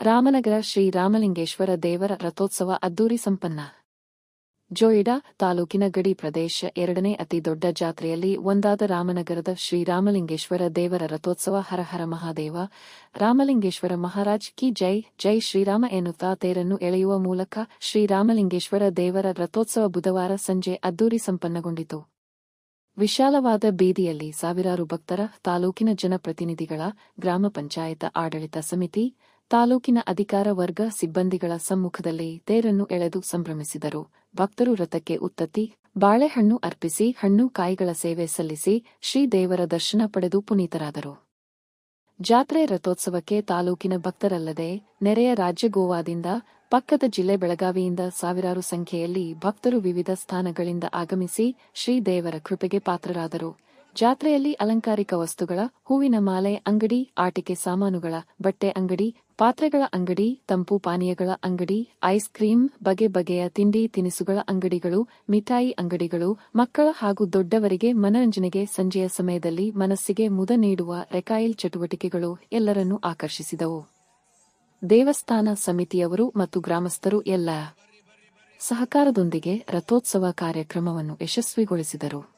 ರಾಮನಗರ ಶ್ರೀ ರಾಮಲಿಂಗೇಶ್ವರ ದೇವರ ರಥೋತ್ಸವ ಅದ್ದೂರಿ ಸಂಪನ್ನ. ಜೋಯಿಡಾ ತಾಲೂಕಿನ ಗಡಿ ಪ್ರದೇಶ ಎರಡನೇ ಅತಿ ದೊಡ್ಡ ಜಾತ್ರೆಯಲ್ಲಿ ಒಂದಾದ ರಾಮನಗರದ ಶ್ರೀರಾಮಲಿಂಗೇಶ್ವರ ದೇವರ ರಥೋತ್ಸವ ಹರಹರ ಮಹಾದೇವ. ರಾಮಲಿಂಗೇಶ್ವರ ಮಹಾರಾಜ್ ಕಿ ಜೈ ಜೈ ಶ್ರೀರಾಮ ಎನ್ನುತ್ತಾ ತೇರನ್ನು ಎಳೆಯುವ ಮೂಲಕ ಶ್ರೀರಾಮಲಿಂಗೇಶ್ವರ ದೇವರ ರಥೋತ್ಸವ ಬುಧವಾರ ಸಂಜೆ ಅದ್ದೂರಿ ಸಂಪನ್ನಗೊಂಡಿತು. ವಿಶಾಲವಾದ ಬೀದಿಯಲ್ಲಿ ಸಾವಿರಾರು ಭಕ್ತರ ತಾಲೂಕಿನ ಜನಪ್ರತಿನಿಧಿಗಳ, ಗ್ರಾಮ ಪಂಚಾಯತ ಆಡಳಿತ ಸಮಿತಿ ತಾಲೂಕಿನ ಅಧಿಕಾರ ವರ್ಗ ಸಿಬ್ಬಂದಿಗಳ ಸಮ್ಮುಖದಲ್ಲಿ ತೇರನ್ನು ಎಳೆದು ಸಂಭ್ರಮಿಸಿದರು. ಭಕ್ತರು ರಥಕ್ಕೆ ಉತ್ತತ್ತಿ, ಬಾಳೆಹಣ್ಣು ಅರ್ಪಿಸಿ, ಹಣ್ಣು ಕಾಯಿಗಳ ಸೇವೆ ಸಲ್ಲಿಸಿ ಶ್ರೀದೇವರ ದರ್ಶನ ಪಡೆದು ಪುನೀತರಾದರು. ಜಾತ್ರೆ ರಥೋತ್ಸವಕ್ಕೆ ತಾಲೂಕಿನ ಭಕ್ತರಲ್ಲದೆ ನೆರೆಯ ರಾಜ್ಯ ಗೋವಾದಿಂದ, ಪಕ್ಕದ ಜಿಲ್ಲೆ ಬೆಳಗಾವಿಯಿಂದ ಸಾವಿರಾರು ಸಂಖ್ಯೆಯಲ್ಲಿ ಭಕ್ತರು ವಿವಿಧ ಸ್ಥಾನಗಳಿಂದ ಆಗಮಿಸಿ ಶ್ರೀದೇವರ ಕೃಪೆಗೆ ಪಾತ್ರರಾದರು. ಜಾತ್ರೆಯಲ್ಲಿ ಅಲಂಕಾರಿಕ ವಸ್ತುಗಳ, ಹೂವಿನ ಮಾಲೆ, ಅಂಗಡಿ, ಆಟಿಕೆ ಸಾಮಾನುಗಳ, ಬಟ್ಟೆ ಅಂಗಡಿ ಪಾತ್ರೆಗಳ ಅಂಗಡಿ, ತಂಪು ಪಾನೀಯಗಳ ಅಂಗಡಿ, ಐಸ್ ಕ್ರೀಂ ಬಗೆ ಬಗೆಯ ತಿಂಡಿ ತಿನಿಸುಗಳ ಅಂಗಡಿಗಳು, ಮಿಠಾಯಿ ಅಂಗಡಿಗಳು, ಮಕ್ಕಳ ಹಾಗೂ ದೊಡ್ಡವರಿಗೆ ಮನರಂಜನೆಗೆ ಸಂಜೆಯ ಸಮಯದಲ್ಲಿ ಮನಸ್ಸಿಗೆ ಮುದ ನೀಡುವ ರೆಕಾಯಿಲ್ ಚಟುವಟಿಕೆಗಳು ಎಲ್ಲರನ್ನೂ ಆಕರ್ಷಿಸಿದವು. ದೇವಸ್ಥಾನ ಸಮಿತಿಯವರು ಮತ್ತು ಗ್ರಾಮಸ್ಥರು ಎಲ್ಲ ಸಹಕಾರದೊಂದಿಗೆ ರಥೋತ್ಸವ ಕಾರ್ಯಕ್ರಮವನ್ನು ಯಶಸ್ವಿಗೊಳಿಸಿದರು.